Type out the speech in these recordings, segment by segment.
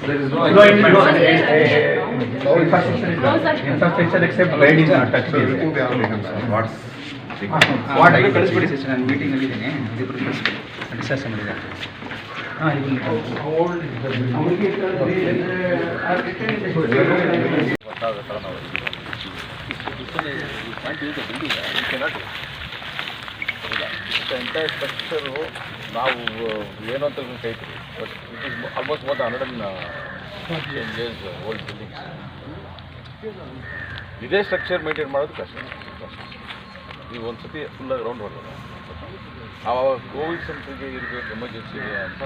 ಬರಿ ನೋಡಿ ನೋಡಿ ಫಾಸ್ಟ್ ಫೈಲ್ ಇಟ್ಕೊಳ್ಳಿ ಫಾಸ್ಟ್ ಫೈಲ್ ಇಟ್ಕೊಳ್ಳಿ ಬ್ಲೇಡ್ ಇಸ್ ಸರ್ ನಾನು ಮೀಟಿಂಗ್ನಲ್ಲಿ ಇದ್ದೀನಿ ರಿಪ್ರೊಸೆಸ್ ಮಾಡಿ ಇದು ನಾವು uh, ಏನೋ ಅಂತ ಕೈತೀವಿ but it is almost about hundred years old buildings. Buildings ಇದೇ ಸ್ಟ್ರಕ್ಚರ್ ಮೇಂಟೈನ್ ಮಾಡೋದು ಕಷ್ಟ. ನೀವು ಒಂದು ಸತಿ ಫುಲ್ಲಾಗಿ ರೌಂಡ್ ಹೊಡೆದ. ಆವಾಗ ಕೋವಿಡ್ ಸೆಂಟ್ರಿಗೆ ಇರಬೇಕು ಎಮರ್ಜೆನ್ಸಿಗೆ ಅಂತ.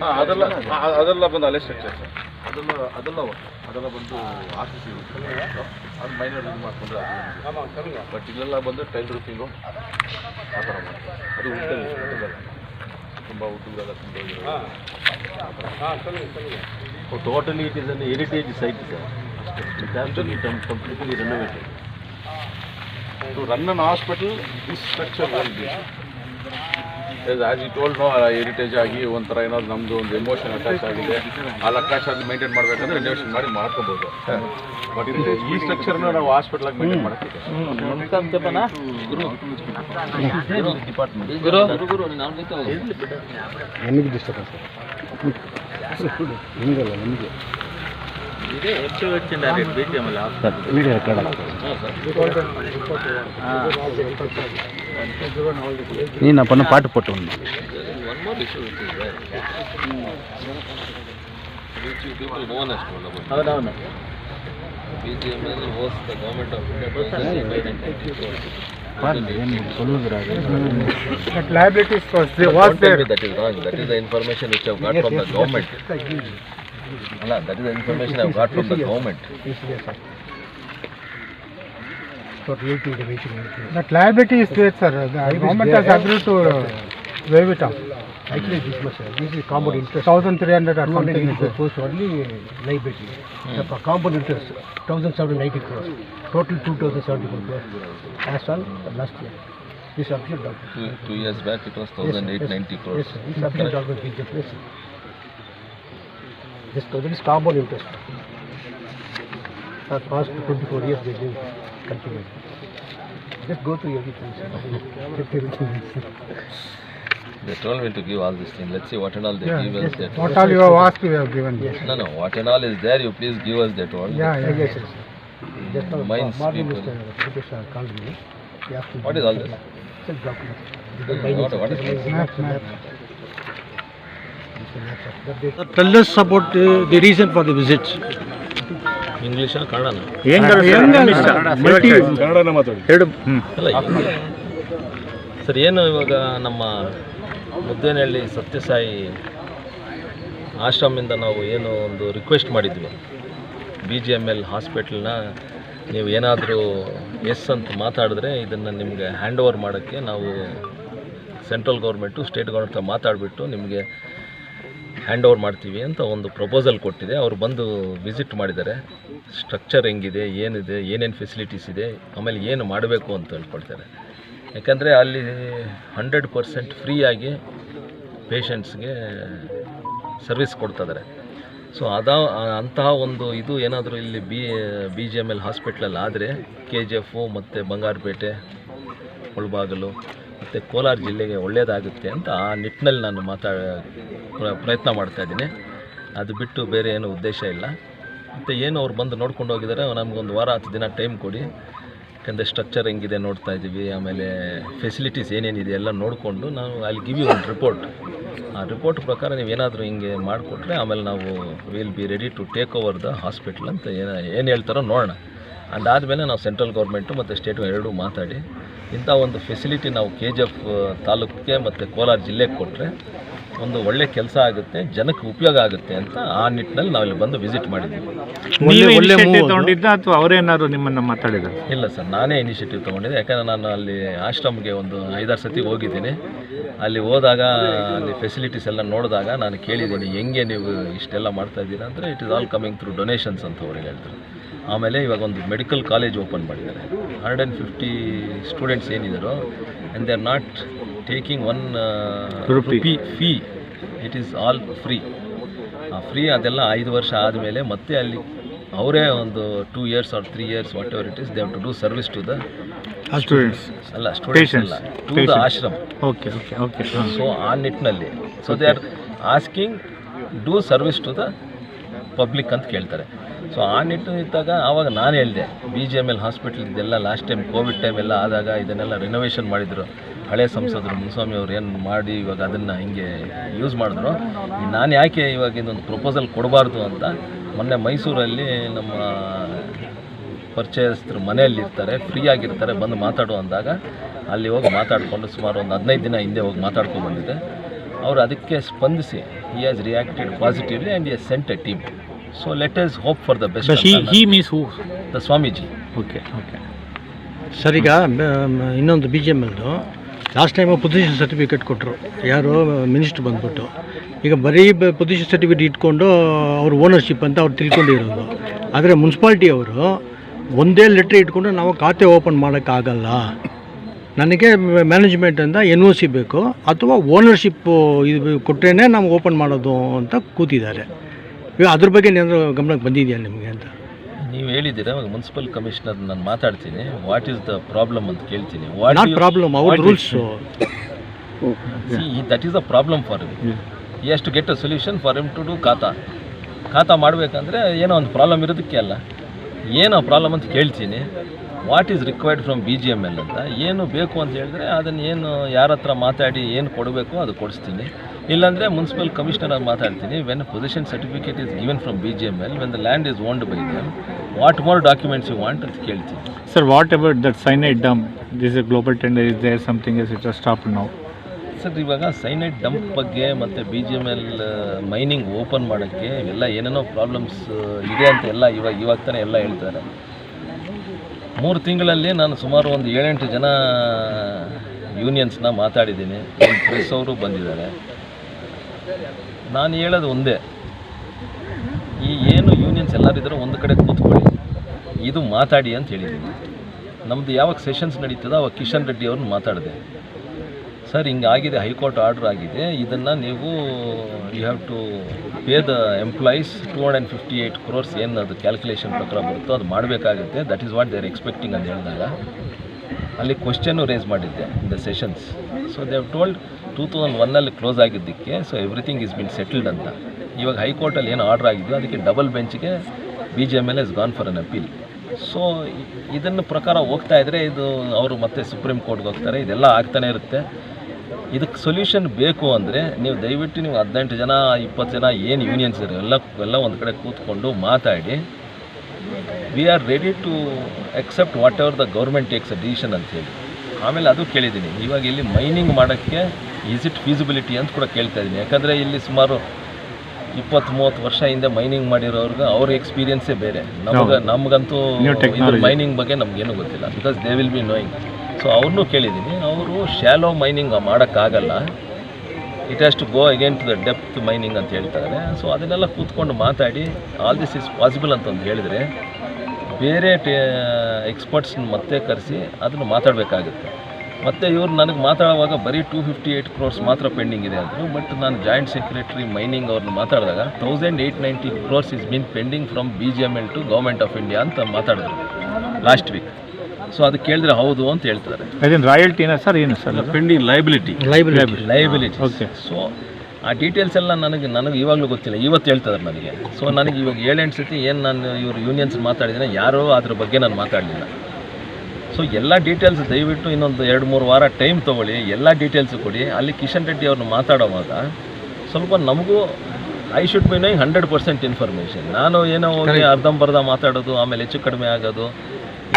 ಹಾಂ ಅದೆಲ್ಲ ಅದೆಲ್ಲ ಬಂದು ಅಲ್ಲೇ ಸ್ಟ್ರಕ್ಚರ್ ಸರ್. ಅದೆಲ್ಲ ಅದೆಲ್ಲ ಅದೆಲ್ಲ ಬಂದು ಆರ್ ಸಿ ಸಿ ಅದು ಮೈನರ್ ಇದು ಮಾಡಿಕೊಂಡ್ರೆ ಬಟ್ ಇಲ್ಲೆಲ್ಲ ಬಂದು ಟೈಲ್ ರೂಪಿಂಗು ಆ ಥರ ಮಾಡ್ತಾರೆ ಅದು ಉಂಟಲ್ಲಿ ಉಂಟದಲ್ಲ ತುಂಬ ಉಂಟುಗಳೆಲ್ಲ ತುಂಬ totally it is an heritage site sir it has to be completely renovated to run an hospital this structure will be as it told no heritage ಆಗಿ ಒಂಥರ ಏನಾದ್ರು ನಮ್ಮದು ಒಂದು ಎಮೋಷನ್ ಅಟ್ಯಾಚ್ ಆಗಿದೆ. ಆ ಅಟ್ಯಾಚ್ ಆಗಿ ಮೇಂಟೈನ್ ಮಾಡಬೇಕಂದ್ರೆ ರಿನೋವೇಷನ್ ಮಾಡಿ ಮಾಡ್ಕೋಬೋದು. ಬಟ್ ಇದು ಈ ಸ್ಟ್ರಕ್ಚರ್ನ ನಾವು ಹಾಸ್ಪಿಟ್ಲಾಗಿ ಮೇಂಟೈನ್ ಮಾಡ್ತೀವಿ ನಮಗೆ ಡಿಸ್ಟರ್ಬೆನ್ಸ್ ನಿಮಗಲ್ಲ ನಮಗೆ. వీడియో ఎక్కడ నేను అప్పుడు పాటు పొట్టు ఉంది అవునవును That liabilities was, was there. That is wrong. That is the information which I have got yes, from yes, the government. Yes, yes, yes. Allah, that is the information I've got from the government. That liability is there, sir. The government has agreed to uh, waive it off. Actually, this much, sir. This is compound interest. Thousand three hundred or 200 something. is supposed only liability. The compound interest, 1,790 crores. Total 2,074 crores. As on last year. This official document. Two, two years back it was 1890 crores. Yes, sir. This official document is the place. This is compound interest. For past 24 years they did continue. Just go through everything. They told me to give all this thing. Let's see what and all they Yeah, give us. yes. That What all you have asked, we have given. Yes. No, no. What and all is there, you please give us that all. Yeah, yeah. Yes, yes. Just now, Mines morning people. Mr. Called me. What is all this? Self document. What, what is this? Map, map. That support Tell us about uh, the reason for the visit. English or Kannada? ಎರಡು ಅಲ್ಲ. Sir ಏನು ಇವಾಗ ನಮ್ಮ ಮುದ್ದೇನಹಳ್ಳಿ ಸತ್ಯಸಾಯಿ ಆಶ್ರಮದಿಂದ ನಾವು ಏನು ಒಂದು request ಮಾಡಿದ್ವಿ. B G M L ಹಾಸ್ಪಿಟ್ಲನ್ನ ನೀವು ಏನಾದರೂ ಎಸ್ ಅಂತ ಮಾತಾಡಿದ್ರೆ ಇದನ್ನು ನಿಮಗೆ ಹ್ಯಾಂಡ್ ಓವರ್ ಮಾಡೋಕ್ಕೆ ನಾವು ಸೆಂಟ್ರಲ್ ಗೌರ್ಮೆಂಟು ಸ್ಟೇಟ್ ಗೌರ್ಮೆಂಟ್ ಮಾತಾಡಿಬಿಟ್ಟು ನಿಮಗೆ ಹ್ಯಾಂಡ್ ಓವರ್ ಮಾಡ್ತೀವಿ ಅಂತ ಒಂದು ಪ್ರಪೋಸಲ್ ಕೊಟ್ಟಿದೆ. ಅವರು ಬಂದು ವಿಸಿಟ್ ಮಾಡಿದ್ದಾರೆ. ಸ್ಟ್ರಕ್ಚರ್ ಹೆಂಗಿದೆ, ಏನಿದೆ, ಏನೇನು ಫೆಸಿಲಿಟೀಸ್ ಇದೆ, ಆಮೇಲೆ ಏನು ಮಾಡಬೇಕು ಅಂತ ಹೇಳ್ಕೊಳ್ತಾರೆ ಯಾಕಂದರೆ ಅಲ್ಲಿ ಹಂಡ್ರೆಡ್ ಪರ್ಸೆಂಟ್ ಫ್ರೀಯಾಗಿ ಪೇಷಂಟ್ಸ್ಗೆ ಸರ್ವಿಸ್ ಕೊಡ್ತಿದ್ದಾರೆ. ಸೊ ಅದ, ಅಂತಹ ಒಂದು ಇದು ಏನಾದರೂ ಇಲ್ಲಿ B B G M L ಹಾಸ್ಪಿಟ್ಲಲ್ಲಿ ಆದರೆ ಕೆ ಜಿ ಎಫು ಮತ್ತು ಬಂಗಾರಪೇಟೆ ಮುಳಬಾಗಲು ಮತ್ತು ಕೋಲಾರ ಜಿಲ್ಲೆಗೆ ಒಳ್ಳೆಯದಾಗುತ್ತೆ ಅಂತ ಆ ನಿಟ್ಟಿನಲ್ಲಿ ನಾನು ಮಾತಾ ಪ್ರಯತ್ನ ಮಾಡ್ತಾ ಇದ್ದೀನಿ. ಅದು ಬಿಟ್ಟು ಬೇರೆ ಏನೂ ಉದ್ದೇಶ ಇಲ್ಲ. ಮತ್ತು ಏನು ಅವ್ರು ಬಂದು ನೋಡ್ಕೊಂಡು ಹೋಗಿದ್ದಾರೆ, ನಮಗೊಂದು ವಾರ ಹತ್ತು ದಿನ ಟೈಮ್ ಕೊಡಿ. ಯಾಕಂದರೆ ಸ್ಟ್ರಕ್ಚರ್ ಹೆಂಗಿದೆ ನೋಡ್ತಾ ಇದ್ದೀವಿ. ಆಮೇಲೆ ಫೆಸಿಲಿಟೀಸ್ ಏನೇನಿದೆ ಎಲ್ಲ ನೋಡಿಕೊಂಡು ನಾವು ಅಲ್ಲಿ ಗಿವ್ ಯು ಒಂದು ರಿಪೋರ್ಟ್ ಆ ರಿಪೋರ್ಟ್ ಪ್ರಕಾರ ನೀವು ಏನಾದರೂ ಹಿಂಗೆ ಮಾಡಿಕೊಟ್ರೆ ಆಮೇಲೆ ನಾವು will be ready to take over the hospital ಅಂತ ಏನು ಏನು ಹೇಳ್ತಾರೋ ನೋಡೋಣ. ಅದಾದಮೇಲೆ ನಾವು ಸೆಂಟ್ರಲ್ ಗೌರ್ಮೆಂಟು ಮತ್ತು ಸ್ಟೇಟ್ ಎರಡೂ ಮಾತಾಡಿ. ಇಂಥ ಒಂದು ಫೆಸಿಲಿಟಿ ನಾವು ಕೆ ಜಿ ಎಫ್ ತಾಲೂಕಿಗೆ ಮತ್ತು ಕೋಲಾರ ಜಿಲ್ಲೆಗೆ ಕೊಟ್ಟರೆ ಒಂದು ಒಳ್ಳೆ ಕೆಲಸ ಆಗುತ್ತೆ ಜನಕ್ಕೆ ಉಪಯೋಗ ಆಗುತ್ತೆ ಅಂತ ಆ ನಿಟ್ಟಿನಲ್ಲಿ ನಾವಿಲ್ಲಿ ಇಲ್ಲಿ ಬಂದು ವಿಸಿಟ್ ಮಾಡಿದ್ದೀವಿ. ನೀವೇ ಇನಿಷಿಯೇಟಿವ್ ತಗೊಂಡಿದ್ದ ಅಥವಾ ಅವರೇನಾದ್ರು ನಿಮ್ಮನ್ನ ಮಾತಾಡಿದ ಇಲ್ಲ ಸರ್ ನಾನೇ ಇನಿಷಿಯೇಟಿವ್ ತೊಗೊಂಡಿದ್ದೆ. ಯಾಕಂದರೆ ನಾನು ಅಲ್ಲಿ ಆಶ್ರಮ್ಗೆ ಒಂದು ಐದಾರು ಸತಿ ಹೋಗಿದ್ದೀನಿ. ಅಲ್ಲಿ ಹೋದಾಗ ಅಲ್ಲಿ ಫೆಸಿಲಿಟೀಸ್ ಎಲ್ಲ ನೋಡಿದಾಗ ನಾನು ಕೇಳಿದ್ದೀನಿ ಹೆಂಗೆ ನೀವು ಇಷ್ಟೆಲ್ಲ ಮಾಡ್ತಾ ಇದ್ದೀರಾ? ಅಂದರೆ it is all coming through donations ಅಂತ ಅವ್ರಿಗೆ ಹೇಳ್ತಾರೆ ಆಮೇಲೆ ಇವಾಗ ಒಂದು ಮೆಡಿಕಲ್ ಕಾಲೇಜ್ ಓಪನ್ ಮಾಡಿದ್ದಾರೆ. Hundred and fifty students ಏನಿದ್ದಾರೋ and they are not taking one. Rupee fee it is all free ಆ ಫ್ರೀ ಅದೆಲ್ಲ ಐದು ವರ್ಷ ಆದಮೇಲೆ ಮತ್ತೆ ಅಲ್ಲಿ ಅವರೇ ಒಂದು two years or three years whatever it is they have to do service to the students ಅಲ್ಲ ಸ್ಟೂಡೆಂಟ್ಸ್ ಅಲ್ಲ to the ashram okay okay okay so ಆ ನಿಟ್ಟಿನಲ್ಲಿ. So they are asking do service to the public ಅಂತ ಕೇಳ್ತಾರೆ. So ಆ ನಿಟ್ಟಿನ ಇದ್ದಾಗ ಆವಾಗ ನಾನು ಹೇಳಿದೆ B G M L hospital ಇದೆಲ್ಲ ಲಾಸ್ಟ್ ಟೈಮ್ ಕೋವಿಡ್ ಟೈಮ್ ಎಲ್ಲ ಆದಾಗ ಇದನ್ನೆಲ್ಲ ರಿನೋವೇಷನ್ ಮಾಡಿದರು. ಹಳೆ ಸಂಸದರು ಮುನ್ಸ್ವಾಮಿ ಅವರು ಏನು ಮಾಡಿ ಇವಾಗ ಅದನ್ನು ಹಿಂಗೆ ಯೂಸ್ ಮಾಡಿದ್ರು. ನಾನು ಯಾಕೆ ಇವಾಗ ಇದೊಂದು ಪ್ರಪೋಸಲ್ ಕೊಡಬಾರ್ದು ಅಂತ, ಮೊನ್ನೆ ಮೈಸೂರಲ್ಲಿ ನಮ್ಮ ಪರಿಚಯಸ್ಥರು ಮನೆಯಲ್ಲಿ ಇರ್ತಾರೆ ಫ್ರೀ ಆಗಿರ್ತಾರೆ, ಬಂದು ಮಾತಾಡು ಅಂದಾಗ ಅಲ್ಲಿ ಹೋಗಿ ಮಾತಾಡಿಕೊಂಡು ಸುಮಾರು ಒಂದು ಹದಿನೈದು ದಿನ ಹಿಂದೆ ಹೋಗಿ ಮಾತಾಡ್ಕೊಂಡು ಬಂದಿದ್ದೆ. ಅವರು ಅದಕ್ಕೆ ಸ್ಪಂದಿಸಿ he has reacted positively and has sent a team so let us hope for the best he he means who the Swamiji okay okay sir ಈಗ ಮ- ಇನ್ನೊಂದು ಬಿ ಜಿ ಎಂ ಎಲ್ದು ಲಾಸ್ಟ್ ಟೈಮು ಪೊಸಿಷನ್ ಸರ್ಟಿಫಿಕೇಟ್ ಕೊಟ್ಟರು ಯಾರು minister ಬಂದ್ಬಿಟ್ಟು. ಈಗ ಬರೀ position certificate ಇಟ್ಕೊಂಡು ಅವ್ರ ಓನರ್ಶಿಪ್ ಅಂತ ಅವ್ರು ತಿಳ್ಕೊಂಡಿರೋದು. ಆದರೆ ಮುನ್ಸಿಪಾಲ್ಟಿ ಅವರು ಒಂದೇ ಲೆಟ್ರ್ ಇಟ್ಕೊಂಡು ನಾವು ಖಾತೆ ಓಪನ್ ಮಾಡೋಕ್ಕಾಗಲ್ಲ. ನನಗೆ ಮ್ಯಾನೇಜ್ಮೆಂಟಿಂದ ಎನ್ ಒ ಸಿ ಬೇಕು. ಅಥವಾ ಓನರ್ಶಿಪ್ಪು ಇದು ಕೊಟ್ಟರೆ ನಾವು ಓಪನ್ ಮಾಡೋದು ಅಂತ ಕೂತಿದ್ದಾರೆ. ಈಗ ಅದ್ರ ಬಗ್ಗೆ ಏನಾದರೂ ಗಮನಕ್ಕೆ ಬಂದಿದೆಯಾ ನಿಮಗೆ ಅಂತ? ನೀವು ಹೇಳಿದ್ದೀರಾ ಮುನ್ಸಿಪಲ್ ಕಮಿಷನರ್ ನಾನು ಮಾತಾಡ್ತೀನಿ. ವಾಟ್ ಈಸ್ ದ ಪ್ರಾಬ್ಲಮ್ ಅಂತ ಕೇಳ್ತೀನಿ. ನಾಟ್ ಪ್ರಾಬ್ಲಮ್ ಅವ್ರ rules that is a problem for him ಈ to get a solution for him to do khata. Khata ಮಾಡಬೇಕಂದ್ರೆ ಏನೋ ಒಂದು ಪ್ರಾಬ್ಲಮ್ ಇರೋದಕ್ಕೆ ಅಲ್ಲ. ಏನೋ ಪ್ರಾಬ್ಲಮ್ ಅಂತ ಕೇಳ್ತೀನಿ. What is required from B G M L ಅಂತ? ಏನು ಬೇಕು ಅಂತ ಹೇಳಿದ್ರೆ ಅದನ್ನು ಏನು ಯಾರ ಹತ್ರ ಮಾತಾಡಿ ಏನು ಕೊಡಬೇಕು ಅದು ಕೊಡಿಸ್ತೀನಿ. ಇಲ್ಲಾಂದರೆ ಮುನ್ಸಿಪಲ್ ಕಮಿಷನರ್ ಮಾತಾಡ್ತೀನಿ. When position certificate is given from B G M L when the land is owned by them what more documents you want ಅಂತ ಕೇಳ್ತೀನಿ. Sir what about that cyanide dump this a global tender is there something is it stop ನಾವು sir ಇವಾಗ cyanide dump ಬಗ್ಗೆ ಮತ್ತು B G M L mining open ಮಾಡೋಕ್ಕೆ ಎಲ್ಲ ಏನೇನೋ problems ಇದೆ ಅಂತ ಎಲ್ಲ ಇವಾಗ ಇವಾಗ ತಾನೇ ಎಲ್ಲ ಹೇಳ್ತಾರೆ. ಮೂರು ತಿಂಗಳಲ್ಲಿ ನಾನು ಸುಮಾರು ಒಂದು ಏಳೆಂಟು ಜನ ಯೂನಿಯನ್ಸ್ನ ಮಾತಾಡಿದ್ದೀನಿ. ಪ್ರೆಸ್ ಅವರು ಬಂದಿದ್ದಾರೆ. ನಾನು ಹೇಳೋದು ಒಂದೇ. ಈ ಏನು ಯೂನಿಯನ್ಸ್ ಎಲ್ಲರಿದ್ದರೂ ಒಂದು ಕಡೆ ಕೂತ್ಕೊಳ್ಳಿ. ಇದು ಮಾತಾಡಿ ಅಂತ ಹೇಳಿದ್ದೀನಿ. ನಮ್ಮದು ಯಾವಾಗ ಸೆಷನ್ಸ್ ನಡೀತದೋ ಅವಾಗ ಕಿಶನ್ ರೆಡ್ಡಿ ಅವ್ರನ್ನ ಮಾತಾಡಿದೆ. ಸರ್ ಹಿಂಗಾಗಿದೆ ಹೈಕೋರ್ಟ್ ಆರ್ಡರ್ ಆಗಿದೆ. ಇದನ್ನು ನೀವು you have to pay the employees two hundred and fifty eight crores ಏನು ಅದು ಕ್ಯಾಲ್ಕುಲೇಷನ್ ಪ್ರಕಾರ ಬರುತ್ತೋ ಅದು ಮಾಡಬೇಕಾಗುತ್ತೆ. That is what they are expecting ಅಂತ ಹೇಳಿದಾಗ. ಅಲ್ಲಿ ಕ್ವಶನ್ನು ರೇಸ್ ಮಾಡಿದ್ದೆ in the sessions so they have told two thousand ಒನ್ನಲ್ಲಿ ಕ್ಲೋಸ್ ಆಗಿದ್ದಕ್ಕೆ so everything is been settled ಅಂತ. ಇವಾಗ ಹೈಕೋರ್ಟಲ್ಲಿ ಏನು ಆರ್ಡರ್ ಆಗಿದೆಯೋ, ಅದಕ್ಕೆ double ಬೆಂಚ್ಗೆ B G M L has gone for an appeal so ಇದನ್ನು ಪ್ರಕಾರ ಹೋಗ್ತಾ ಇದ್ದರೆ ಇದು ಅವರು ಮತ್ತೆ ಸುಪ್ರೀಂ ಕೋರ್ಟ್ಗೆ ಹೋಗ್ತಾರೆ, ಇದೆಲ್ಲ ಆಗ್ತಾನೆ ಇರುತ್ತೆ. ಇದಕ್ಕೆ ಸೊಲ್ಯೂಷನ್ ಬೇಕು ಅಂದರೆ ನೀವು ದಯವಿಟ್ಟು ನೀವು ಹದಿನೆಂಟು ಜನ, ಇಪ್ಪತ್ತು ಜನ, ಏನು ಯೂನಿಯನ್ಸ್ ಇರೋ ಎಲ್ಲ ಎಲ್ಲ ಒಂದು ಕಡೆ ಕೂತ್ಕೊಂಡು ಮಾತಾಡಿ. We are ready to accept whatever the government takes a decision ಅಂತ ಹೇಳಿ. ಆಮೇಲೆ ಅದು ಕೇಳಿದ್ದೀನಿ. ಇವಾಗ ಇಲ್ಲಿ ಮೈನಿಂಗ್ ಮಾಡೋಕ್ಕೆ ಈಸ್ ಇಟ್ ಫೀಸಿಬಿಲಿಟಿ ಅಂತ ಕೂಡ ಕೇಳ್ತಾ ಇದ್ದೀನಿ. ಯಾಕಂದರೆ ಇಲ್ಲಿ ಸುಮಾರು ಇಪ್ಪತ್ತು ಮೂವತ್ತು ವರ್ಷ ಹಿಂದೆ ಮೈನಿಂಗ್ ಮಾಡಿರೋರ್ಗೆ ಅವ್ರ ಎಕ್ಸ್ಪೀರಿಯನ್ಸೇ ಬೇರೆ. ನಮ್ಗೆ ನಮಗಂತೂ. ಮೈನಿಂಗ್ ಬಗ್ಗೆ ನಮಗೇನು ಗೊತ್ತಿಲ್ಲ. Because they will be knowing so ಅವ್ರನ್ನೂ ಕೇಳಿದ್ದೀನಿ. ಅವರು ಶ್ಯಾಲೋ ಮೈನಿಂಗ್ ಮಾಡೋಕ್ಕಾಗಲ್ಲ. It has to go again to the depth mining ಅಂತ ಹೇಳ್ತಾರೆ. ಸೊ ಅದನ್ನೆಲ್ಲ ಕೂತ್ಕೊಂಡು ಮಾತಾಡಿ ಆಲ್ ದಿಸ್ ಇಸ್ ಪಾಸಿಬಲ್ ಅಂತಂದು ಹೇಳಿದರೆ ಬೇರೆ ಟೇ ಎಕ್ಸ್ಪರ್ಟ್ಸ್ನ ಮತ್ತೆ ಕರೆಸಿ ಅದನ್ನು ಮಾತಾಡಬೇಕಾಗುತ್ತೆ. ಮತ್ತು ಇವರು ನನಗೆ ಮಾತಾಡುವಾಗ ಬರೀ ಟೂ ಫಿಫ್ಟಿ ಏಯ್ಟ್ ಕ್ರೋರ್ಸ್ ಮಾತ್ರ ಪೆಂಡಿಂಗ್ ಇದೆ ಅಂದರು ಬಟ್ ನಾನು ಜಾಯಿಂಟ್ ಸೆಕ್ರೆಟರಿ ಮೈನಿಂಗ್ ಅವ್ರನ್ನ ಮಾತಾಡಿದಾಗ thousand eight ninety crores is been pending from B G M L to government of India ಅಂತ ಮಾತಾಡಿದ್ರು ಲಾಸ್ಟ್ ವೀಕ್ ಸೊ ಅದು ಕೇಳಿದ್ರೆ ಹೌದು ಅಂತ ಹೇಳ್ತಾರೆ. ರಾಯಲ್ಟಿನ ಸರ್ ಏನು sir pending liability liability liability okay so ಆ ಡೀಟೇಲ್ಸ್ ಎಲ್ಲ ನನಗೆ ನನಗೆ ಇವಾಗಲೂ ಗೊತ್ತಿಲ್ಲ. ಇವತ್ತು ಹೇಳ್ತಾರೆ ನನಗೆ. ಸೊ ನನಗೆ ಇವಾಗ ಏಳೆಂಟು ಸತಿ ಏನು ನಾನು ಇವರು ಯೂನಿಯನ್ಸ್ ಮಾತಾಡಿದ್ದೀನಿ ಯಾರೋ ಅದ್ರ ಬಗ್ಗೆ ನಾನು ಮಾತಾಡಲಿಲ್ಲ. ಸೊ ಎಲ್ಲ ಡೀಟೇಲ್ಸ್ ದಯವಿಟ್ಟು ಇನ್ನೊಂದು ಎರಡು ಮೂರು ವಾರ ಟೈಮ್ ತೊಗೊಳ್ಳಿ. ಎಲ್ಲ ಡೀಟೇಲ್ಸ್ ಕೊಡಿ. ಅಲ್ಲಿ ಕಿಶನ್ ರೆಡ್ಡಿ ಅವ್ರನ್ನ ಮಾತಾಡೋವಾಗ ಸ್ವಲ್ಪ ನಮಗೂ ಐ ಶುಡ್ ಬಿ ನೈ ಹಂಡ್ರೆಡ್ ಪರ್ಸೆಂಟ್ ಇನ್ಫಾರ್ಮೇಷನ್ ನಾನು ಏನೋ ಹೋಗಿ ಅರ್ಧಂಬರ್ಧ ಮಾತಾಡೋದು ಆಮೇಲೆ ಹೆಚ್ಚು ಕಡಿಮೆ ಆಗೋದು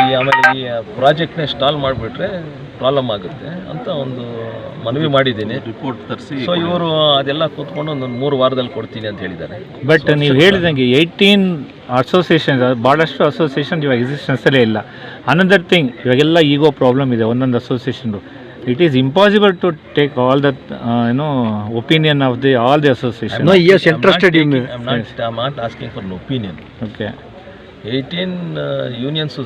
ಈ ಆಮೇಲೆ ಈ ಪ್ರಾಜೆಕ್ಟ್ನೇ ಸ್ಟಾಲ್ ಮಾಡಿಬಿಟ್ರೆ ಪ್ರಾಬ್ಲಮ್ ಆಗುತ್ತೆ ಅಂತ ಒಂದು ಮನವಿ ಮಾಡಿದ್ದೀನಿ. ರಿಪೋರ್ಟ್ ತರಿಸಿ ಸೊ ಇವರು ಅದೆಲ್ಲ ಕೂತ್ಕೊಂಡು ಒಂದು ಮೂರು ವಾರದಲ್ಲಿ ಕೊಡ್ತೀನಿ ಅಂತ ಹೇಳಿದ್ದಾರೆ. ಬಟ್ ನೀವು ಹೇಳಿದಂಗೆ ಏಯ್ಟೀನ್ ಅಸೋಸಿಯೇಷನ್ ಭಾಳಷ್ಟು ಅಸೋಸಿಯೇಷನ್ ಇವಾಗ ಎಕ್ಸಿಸ್ಟೆನ್ಸಲ್ಲೇ ಇಲ್ಲ. ಅನದರ್ ಥಿಂಗ್ ಇವಾಗೆಲ್ಲ ಈಗೋ ಪ್ರಾಬ್ಲಮ್ ಇದೆ ಒಂದೊಂದು ಅಸೋಸಿಯೇಷನ್ದು it is impossible to take all the ಏನೋ opinion of the all the association no yes interested in I am not asking an opinion. Okay eighteen unions